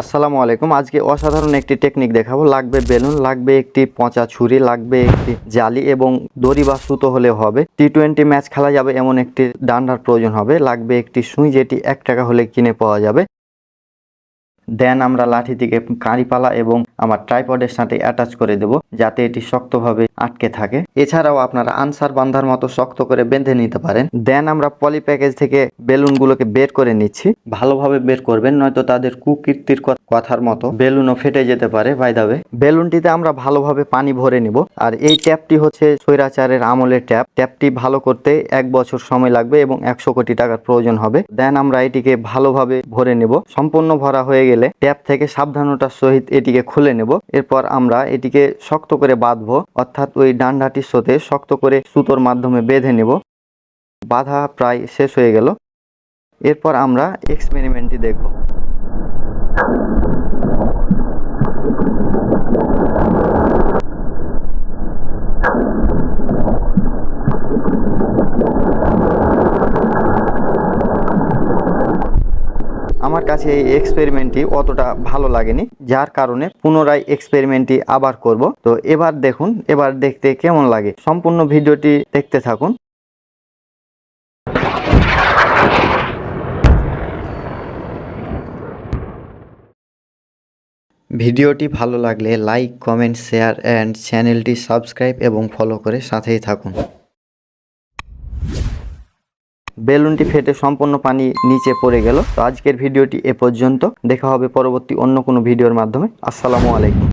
আসসালামু আলাইকুম। আজকে অসাধারণ একটি টেকনিক দেখাবো। লাগবে বেলুন, লাগবে একটি পচা ছুরি, লাগবে একটি জালি এবং দড়ি বা সুতো হলে হবে। টি টোয়েন্টি ম্যাচ খেলা যাবে, এমন একটি ডান্ডার প্রয়োজন হবে। লাগবে একটি সুই যেটি এক টাকা হলে কিনে পাওয়া যাবে। দেন আমরা লাঠি থেকে কাঁড়িপালা এবং আমার ট্রাইপডের সাথে অ্যাটাচ করে দেব যাতে এটি শক্তভাবে আটকে থাকে। এছাড়াও আপনারা আনসার বান্ধার মতো শক্ত করে বেঁধে নিতে পারেন। দেন আমরা পলি প্যাকেজ থেকে বেলুনগুলোকে বের করে নিচ্ছি। ভালোভাবে বের করবেন, নয়তো তাদের কুকীর্তির কথার মতো বেলুনও ফেটে যেতে পারে বাইদাবে বেলুনটিতে আমরা ভালোভাবে পানি ভরে নিব। আর এই ট্যাপটি হচ্ছে স্বৈরাচারের আমলের ট্যাপ। ট্যাপটি ভালো করতে এক বছর সময় লাগবে এবং একশো কোটি টাকার প্রয়োজন হবে। দেন আমরা এটিকে ভালোভাবে ভরে নেব। সম্পূর্ণ ভরা হয়ে গেলে ট্যাপ থেকে সাবধানতার সহিত এটিকে খুলে নেব। এরপর আমরা এটিকে শক্ত করে বাঁধবো, অর্থাৎ ওই ডান্ডাটির সাথে শক্ত করে সুতোর মাধ্যমে বেঁধে নেব। বাধা প্রায় শেষ হয়ে গেল। এরপর আমরা এক্সপেরিমেন্টটি দেখব। আমার কাছে এই এক্সপেরিমেন্টটি অতটা ভালো লাগেনি, যার কারণে পুনরায় এক্সপেরিমেন্টটি আবার করব। তো এবার দেখুন, এবার দেখতে কেমন লাগে। সম্পূর্ণ ভিডিওটি দেখতে থাকুন। ভিডিওটি ভালো লাগলে লাইক কমেন্ট শেয়ার অ্যান্ড চ্যানেলটি সাবস্ক্রাইব এবং ফলো করে সাথেই থাকুন। বেলুনটি ফেটে সম্পূর্ণ পানি নিচে পড়ে গেল। তো আজকের ভিডিওটি এ পর্যন্ত। দেখা হবে পরবর্তী অন্য কোনো ভিডিওর মাধ্যমে। আসসালামু আলাইকুম।